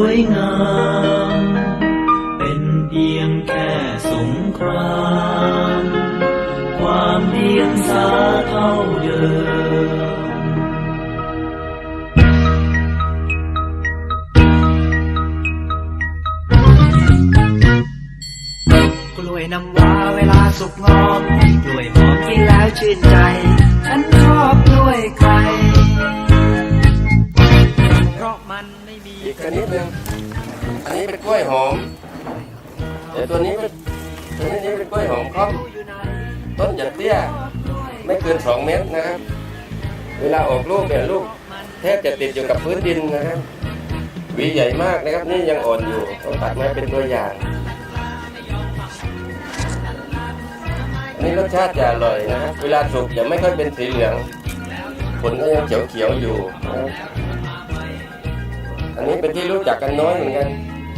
วยงาม เป็นเพียงแค่สงคราม ความเพียงสาเท่าเดิมกล้วยน้ำว้าเวลาสุกงอมกล้วยหอมกินแล้วชื่นใจ ฉันชอบกล้วยไข่ กชนิดนึงอันนี้เป็นกล้วยหอมแต่ตัวนี้เป็นตัวนี้เป็นกล้วยหอมค่อมอยู่ไหนต้นจะเตี้ยไม่เกิน2เมตรนะครับ เวลาออกลูกเนี่ยลูกแทบจะติดอยู่กับพื้นดินนะครับหวีใหญ่มากนะครับ นี่ยังอ่อนอยู่ต้องตัดมาเป็นตัวอย่างอันนี้รสชาติจะอร่อยนะครับเวลาสุกจะไม่ค่อยเป็นสีเหลืองผลก็ยังเขียวๆอยู่นะครับ นนี้เป็นที่รู้จักกันน้อยเหมือนกัน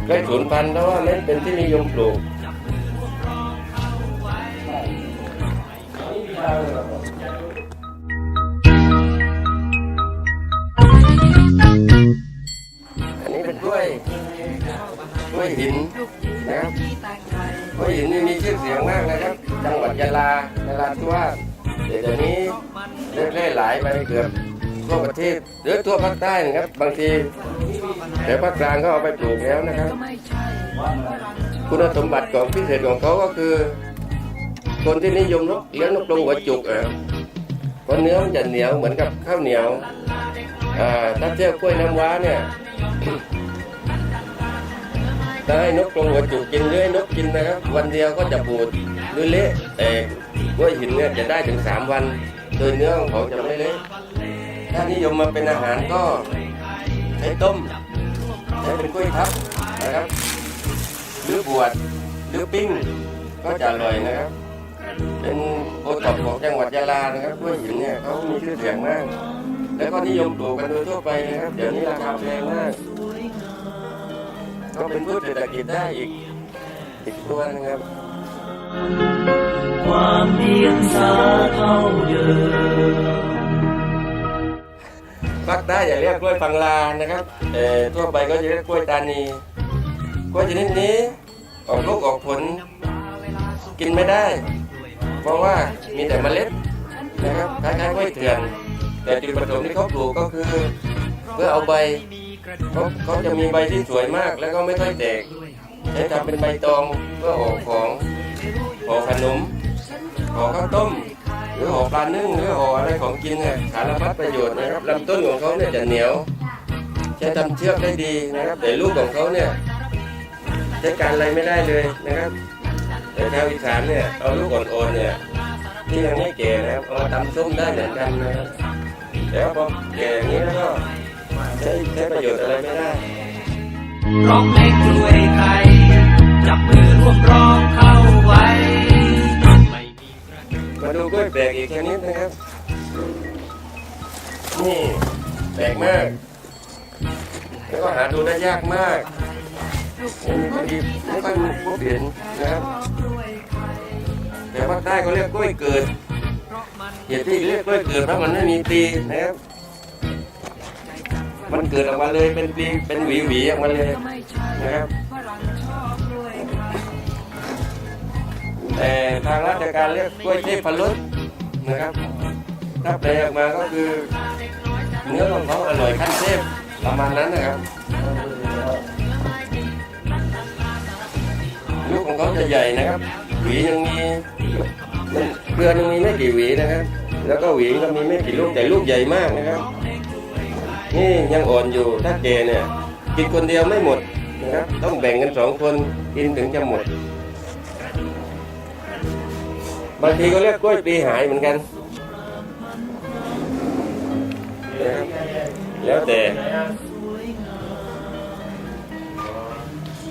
ใกล้สูญพันธุ์เพราะว่าไม่เป็นที่นิยมปลูกอันนี้เป็นกล้วยกล้วยหินนะครับกล้วยหินนี่มีชื่อเสียงมากนะครับ จังหวัดยะลายะลาธิวาสเดี๋ยวนี้เล่อยหลายไปเกือบทั่วประเทศหรือทั่วภาคใต้นะครับ บางที แต่ภาคกลางก็เอาไปปลูกแล้วนะครับ คุณสมบัติของพิเศษของเขาก็คือ คนที่นิยมนกเลี้ยงนกกรงหัวจุกอะเพราะเนื้อมันจะเหนียวเหมือนกับข้าวเหนียวอ่าถ้าเทียบกล้วยน้ำว้าเนี่ยถ้าให้นกกรงหัวจุกกินหรือให้นกกินนะครับ วันเดียวก็จะบูดหรือเละแต่กล้วยหินเนี่ยจะได้ถึงสามวัน โดยเนื้อของเขาจะไม่เละถ้านิยมมาเป็นอาหารก็ใช้ต้ม ช้เป็นกล้วยทับนะครับ หรือบวชหรือปิ้ง ก็จะอร่อยนะครับ เป็นโอท็อปของจังหวัดยะลานะครับกล้วยหินเนี่ยเขามีชื่อเสียงมาก แล้วก็นิยมปลูกกันโดยทั่วไปนะครับ เดี๋ยวนี้ราคาแพงมาก ก็เป็นพืชเศรษฐกิจได้อีกอีกตัวนึงครับ ความเพียงสาเท่าเดิม ภาคใต้อย่าเรียกกล้วยฟังลานะครับเอ่อทั่วไปก็จะเรียกกล้วยตานี กล้วยชนิดนี้ออกลูกออกผล กินไม่ได้ เพราะว่ามีแต่เมล็ดนะครับคล้ายๆกล้วยเถื่อนแต่จุดประสงค์ที่เขาปลูกก็คือ เพื่อเอาใบเขาเขาจะมีใบที่สวยมากแล้วก็ไม่ค่อยแตกใช้ทำเป็นใบตองเพื่อห่อของห่อขนมห่อข้าวต้ม หรือห่อปลานึ่งหรือห่ออะไรของกินเนี่ยสารพัดประโยชน์นะครับลำต้นของเขาเนี่ยจะเหนียวใช้ทำเชือกได้ดีนะครับแต่ลูกของเขาเนี่ยใช้การอะไรไม่ได้เลยนะครับ แต่ชาวอีสานเนี่ยเอาลูกอ่อนๆเนี่ยที่ยังไม่แก่นะครับเอามาตำส้มได้เหมือนกันนะครับแต่ว่าพอแก่อย่างนี้แล้วก็ใช้ใช้ประโยชน์อะไรไม่ได้ร้องเพลงกล้วยไข่จับมือร่วมร้องูกล้วยแปลกอีกชนิดนะครับ นี่แปลกมาก แล้วก็หาดูได้ยากมากไม่ค่อยดีไม่ค่อยพบเห็นนะครับ แต่ภาคใต้เขาเรียกกล้วยเกิดเหตุที่เรียกกล้วยเกิดเพราะมันไม่มีปีนะครับ มันเกิดออกมาเลยเป็นปีเป็นหวีหวีออกมาเลยนะครับ แต่ทางราชการเรียกกล้วยเทพรุษนะครับ ถ้าแปลออกมาก็คือ เนื้อของเขาอร่อยขั้นเทพประมาณนั้นนะครับลูกของเขาจะใหญ่นะครับ หวียังมีเครือยังมีไม่กี่หวีนะครับ แล้วก็หวีก็มีไม่กี่ลูกแต่ลูกใหญ่มากนะครับ นี่ยังอ่อนอยู่ถ้าแก่เนี่ยกินคนเดียวไม่หมดนะครับต้องแบ่งกันสองคนกินถึงจะหมด บางทีก็เรียกกล้วยปีหายเหมือนกัน แล้วแต่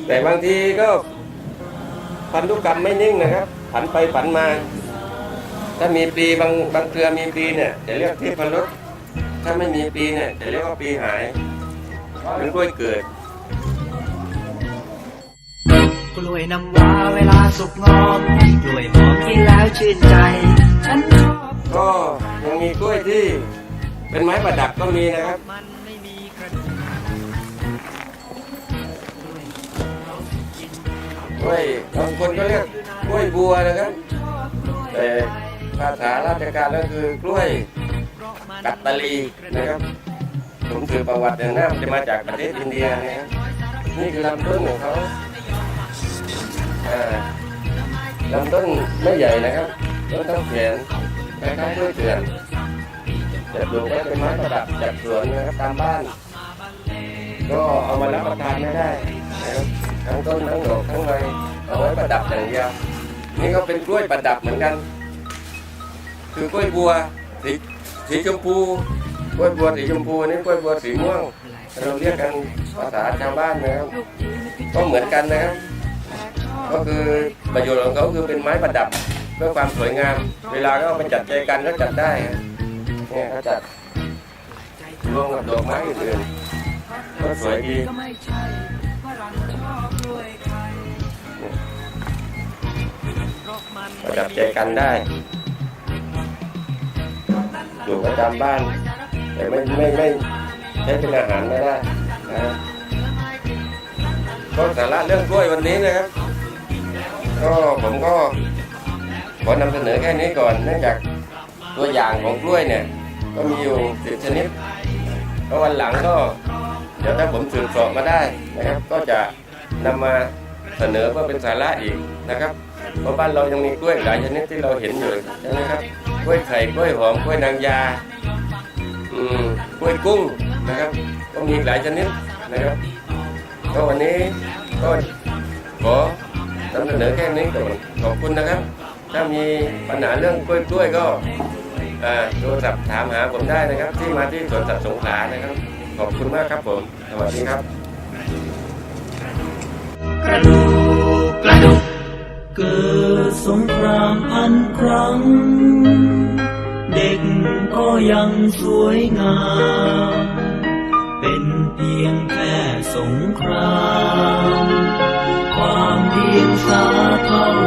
แต่บางทีก็พันธุกรรมไม่นิ่งนะครับ ผันไปผันมา ถ้ามีปีบางบางเครือมีปีเนี่ยจะเรียกเทพรสถ้าไม่มีปีเนี่ยจะเรียกว่าปีหายเป็นกล้วยเกิด กล้วยน้ำว้าเวลาสุกงอมกล้วยหอมกินแล้วชื่นใจ ฉันชอบก็ยังมีกล้วยที่ เป็นไม้ประดับก็มีนะครับ มันไม่มีกระดูกกล้วยบางคนก็เรียกกล้วยบัวนะครับ แต่ภาษาราชการก็คือกล้วยกัตตาลีนะครับผมคือประวัติเนี่ยนะมันจะมาจากประเทศอินเดียนะครับนี่คือลำต้นของเขา อ่าลำต้นไม่ใหญ่นะครับต้นเท่าแขนคล้ายๆกล้วยเถื่อนจะปลูกไว้เป็นไม้ประดับจากสวนนะครับตามบ้าน ก็เอามารับประทานไม่ได้นะครับทั้งต้นทั้งดอกทั้งใบเอาไว้ประดับอย่างเดียวนี่ก็เป็นกล้วยประดับเหมือนกัน คือกล้วยบัวสีสีชมพูกล้วยบัวสีชมพูนี่กล้วยบัวสีม่วงเราเรียกกันภาษาชาวบ้านนะครับก็เหมือนกันนะครับ ก็คือประโยชน์ของเขาคือเป็นไม้ประดับเพื่อความสวยงาม เวลาก็เอาไปจัดแจกันก็จัดได้เนี่ยเขาจัดรวมกับดอกไม้อื่นก็สวยดีประดับใจกันได้ อยู่ประจำบ้าน แต่ไม่ไม่ไม่ใช้เป็นอาหารไม่ได้นะก็สาระเรื่องกล้วยวันนี้นะครับ ก็ผมก็ขอนำเสนอแค่นี้ก่อนเนื่องจากตัวอย่างของกล้วยเนี่ย ก็มีอยู่สิบชนิดแล้ววันหลังก็เดี๋ยวถ้าผมสืบสอบมาได้นะครับ ก็จะนำมาเสนอเพื่อเป็นสาระอีกนะครับเพราะบ้านเรายังมีกล้วยหลายชนิดที่เราเห็นอยู่ใช่ไหมครับกล้วยไข่กล้วยหอมกล้วยนางยาอืมกล้วยกุ้งนะครับ ก็มีหลายชนิดนะครับก็วันนี้ก็ขอ นำเสนอแค่นี้ก่อนขอบคุณนะครับ ถ้ามีปัญหาเรื่องกล้วยกล้วยๆก็โทรศัพท์ถามหาผมได้นะครับ ที่มาที่สวนสัตว์สงขลานะครับ ขอบคุณมากครับผม สวัสดีครับ กระดูกกระดูกเกิดสงครามพันครั้ง เด็กก็ยังสวยงาม know.